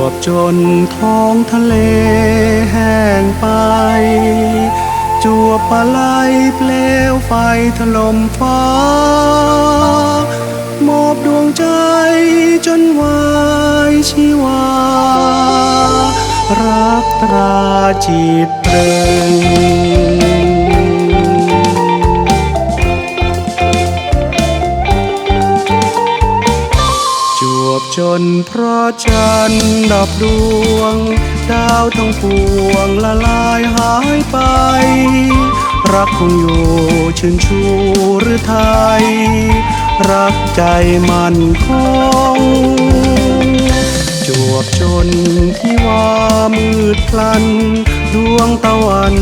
วบจนท้องทะเลแห้งไป จวบปลาไหลเปลวไฟถล่มฟ้า มอบดวงใจจนวายชีวา รักตราจิตตรึง นเพราะจันดับดวง ดาวทั้งปวงละลายหายไป รักคงอยู่ชื่นชูหรือไทย รักใจมันคงจวบจนที่ว่ามืดพลัน ดวงตะวัน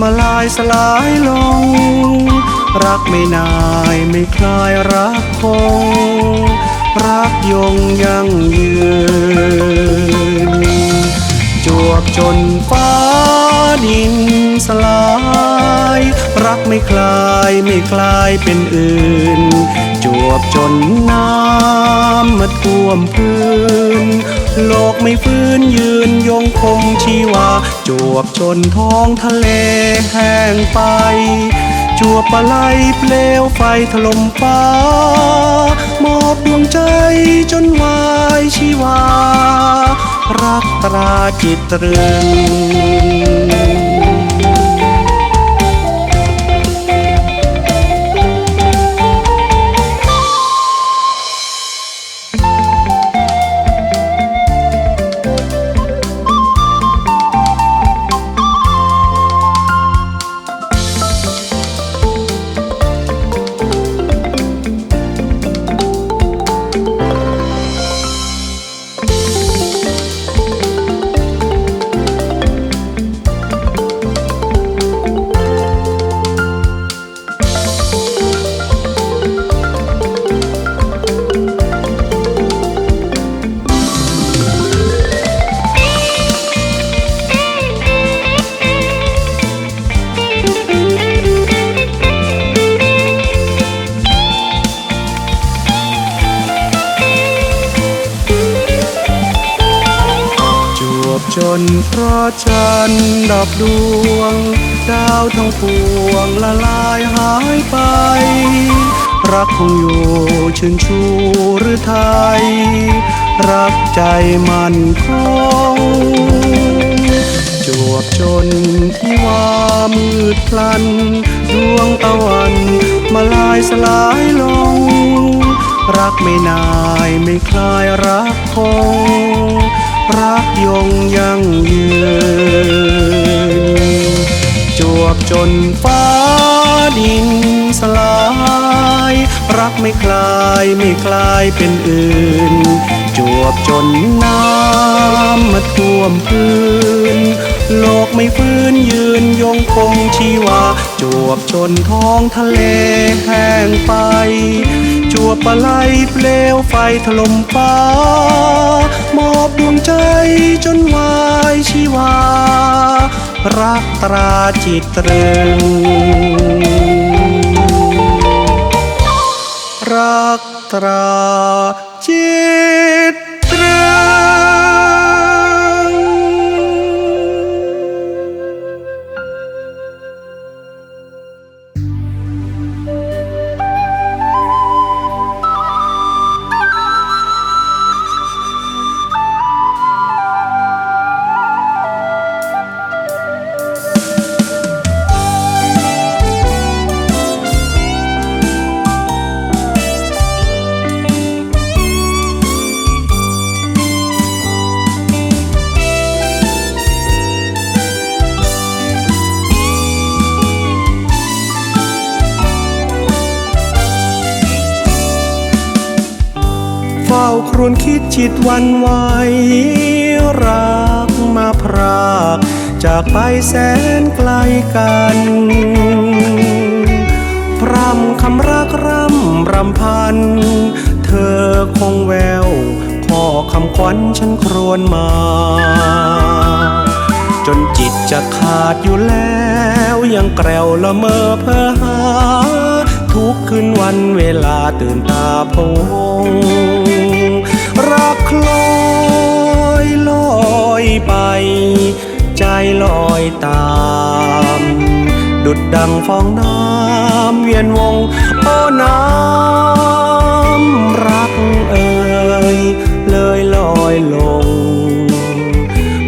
มาลายสลายลง รักไม่นายไม่คลายรักคง รักยงยั่งยืน จวบจนฟ้าดินสลาย รักไม่คลายไม่คลายเป็นอื่น จวบจนน้ำมาท่วมพื้น โลกไม่ฟื้นยืนยงคงชีวา จวบจนท้องทะเลแห้งไปจวบปลาไหลเปลวไฟถล่มฟ้ามอง จนวายชีวา รักตราจิตรึง จันดับดวง ดาวทั้งปวงละลายหายไป รักคงอยู่ชื่นชูหรือไทย รักใจมันคงจวบจนที่ว่ามืดพลัน ดวงตะวันมาลายสลายลง รักไม่นายไม่คลายรักคง จนฟ้าดินสลาย รักไม่คลายไม่คลายเป็นอื่น จวบจนน้ำมาท่วมพื้น โลกไม่ฟื้นยืนยงคงชีวา จวบจนท้องทะเลแห้งไป จวบปลาไหลเปลวไฟถล่มฟ้ามอบดวงใจจนวายชีวา รักตราจิตตรึง รักตราจิต วญคิดจิตวันไหวรักมาพรากจากไปแสนไกลกัน พร่ำคำรักร่ำรำพัน เธอคงแววขอคำขวัญฉันครวญมา จนจิตจะขาดอยู่แล้วยังแกล้วละเมอเพ้อหา ทุกคืนวันเวลาตื่นตาพง ดุดดังฟองน้ำเวียนวง โอ้น้ำรักเอ่ยเลยลอยลง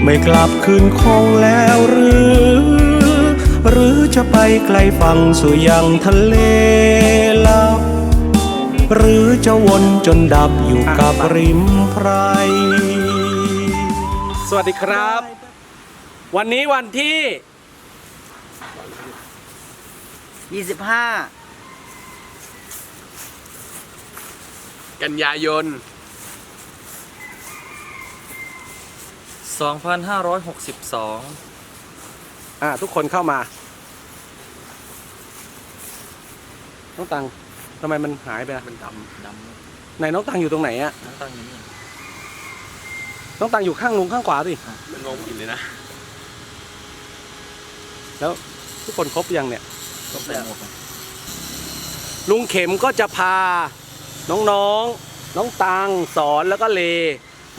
ไม่กลับคืนคงแล้วหรือ หรือจะไปไกลฝั่งสู่ยังทะเลลับ หรือจะวนจนดับอยู่กับริมไพร สวัสดีครับ วันนี้วันที่ ยี่สิบห้ากันยายน 2562 อ่า ทุกคนเข้ามา น้องตังทำไมมันหายไปอะมันดำดำไหนน้องตังอยู่ตรงไหนอะน้ำตั้งอยู่นี่น้องตังอยู่ข้างลุงข้างขวาสิมันงงกินเลยนะแล้วทุกคนครบยังเนี่ย ต้องใส่หมวกนะลุงเข็มก็จะพาน้องๆน้องตังสอนแล้วก็เล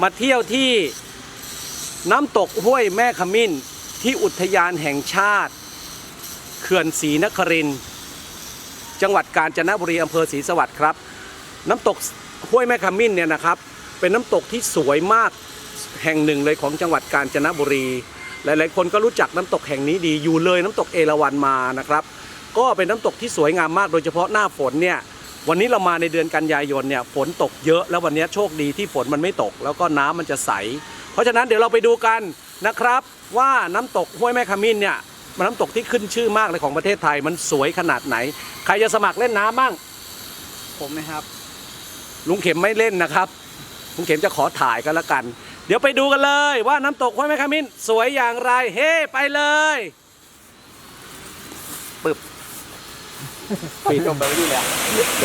มาเที่ยวที่น้ำตกห้วยแม่ขมิ้นที่อุทยานแห่งชาติ เขื่อนศรีนครินจังหวัดกาญจนบุรีอำเภอศรีสวัสดิ์ครับ น้ำตกห้วยแม่ขมิ้นเนี่ยนะครับ เป็นน้ำตกที่สวยมากแห่งหนึ่งเลยของจังหวัดกาญจนบุรี หลายๆ คนก็รู้จักน้ำตกแห่งนี้ดีอยู่เลยน้ำตกเอราวัณมานะครับ ก็เป็นน้ำตกที่สวยงามมากโดยเฉพาะหน้าฝนเนี่ยวันนี้เรามาในเดือนกันยายนเนี่ยฝนตกเยอะแล้ววันนี้โชคดีที่ฝนมันไม่ตก แล้วก็น้ำมันจะใส เพราะฉะนั้นเดี๋ยวเราไปดูกันนะครับว่าน้ำตกห้วยแม่ขมิ้นเนี่ยมันน้ำตกที่ขึ้นชื่อมากเลยของประเทศไทยมันสวยขนาดไหน ใครจะสมัครเล่นน้ำบ้างผมนะครับ ลุงเข็มไม่เล่นนะครับ ลุงเข็มจะขอถ่ายกันละกัน เดี๋ยวไปดูกันเลยว่าน้ำตกห้วยแม่ขมิ้นสวยอย่างไร เฮ้ ไปเลย ปึ๊บ ปีนลงไปนี่แล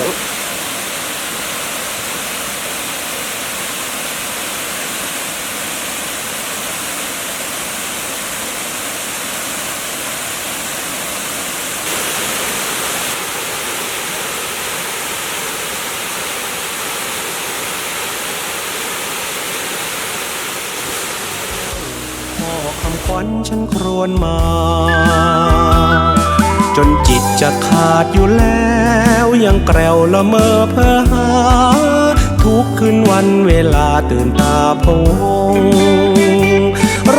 ยวคำขวัญฉันครวญมา จะขาดอยู่แล้วยังแกล้วละเมอเพ้อหา ทุกคืนวันเวลาตื่นตาพง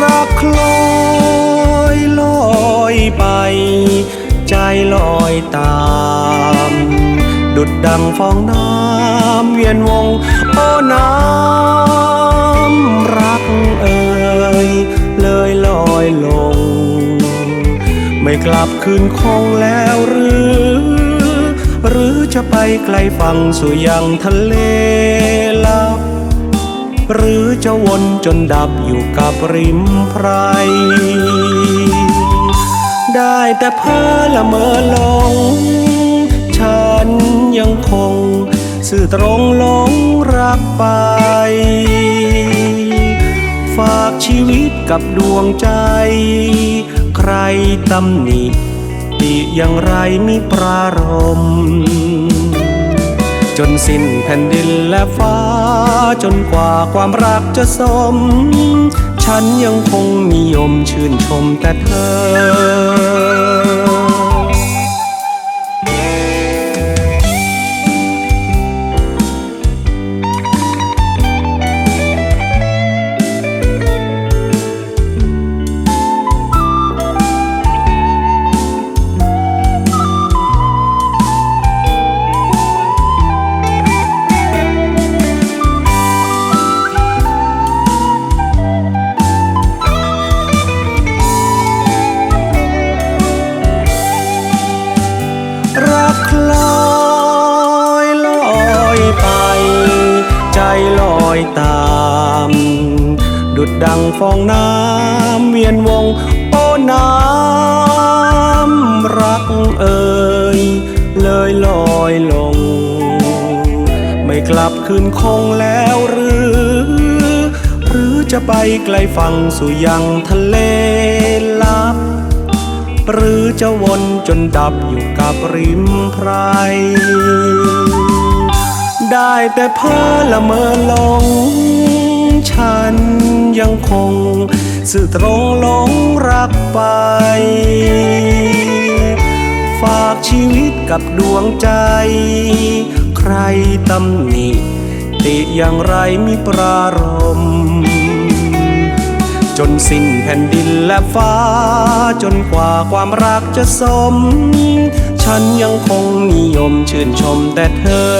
รักคลอยลอยไป ใจลอยตาม ดุดดังฟองน้ำเวียนวง โอ้น้ำรักเอ่ย กลับคืนคงแล้วหรือ หรือจะไปไกลฝั่งสู่ยังทะเลลับ หรือจะวนจนดับอยู่กับริมไพร ได้แต่เพ้อละเมอหลง ฉันยังคง สื่อตรงหลงรักไป ฝากชีวิตกับดวงใจ รตำหนิติอย่างไรมิปรารม จนสิ้นแผ่นดินและฟ้า จนกว่าความรักจะสม ฉันยังคงนิยมชื่นชมแต่เธอ ฟองน้ำเวียนวง โอ้น้ำรักเอ่ยเลยลอยลง ไม่กลับคืนคงแล้วหรือ หรือจะไปไกลฝั่งสู่ยังทะเลลับ หรือจะวนจนดับอยู่กับริมไพรได้แต่เพ้อละเมอลง ยังคง สื่อตรงหลงรักไป ฝากชีวิตกับดวงใจ ใครตำหนิ ติอย่างไรมีปรารม จนสิ้นแผ่นดินและฟ้า จนกว่าความรักจะสม ฉันยังคงนิยมชื่นชมแต่เธอ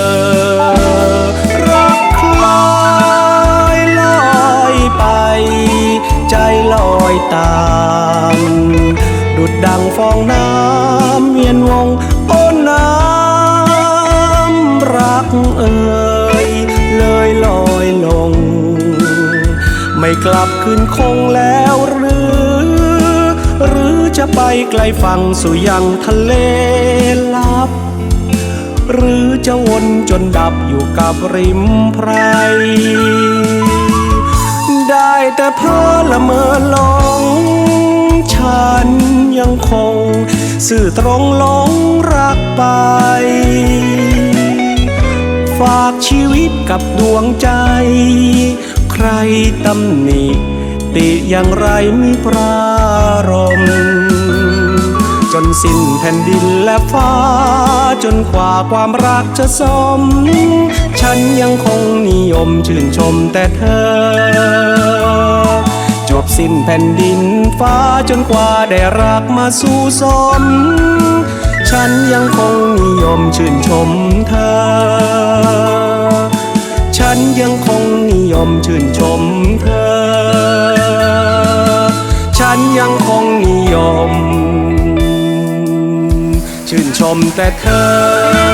รักคลายลอยไป ใจลอยตาม ดุดดังฟองน้ำเวียนวงโอ้น้ำรักเอ่ยเลยลอยลง ไม่กลับคืนคงแล้วหรือ หรือจะไปไกลฝั่งสู่ยังทะเลลับหรือจะวนจนดับอยู่กับริมไพร ได้แต่เพ้อละเมอหลง ฉันยังคง สื่อตรงหลงรักไป ฝากชีวิตกับดวงใจ ใครตำหนิ ติอย่างไรมีปรารมจนสิ้นแผ่นดินและฟ้า จนกว่าความรักจะสม ฉันยังคงนิยมชื่นชมแต่เธอ จบสิ้นแผ่นดินฟ้าจนกว่าได้รักมาสู่สม ฉันยังคงนิยมชื่นชมเธอ ฉันยังคงนิยมชื่นชมเธอ ฉันยังคงนิยม ชื่นชมแต่เธอ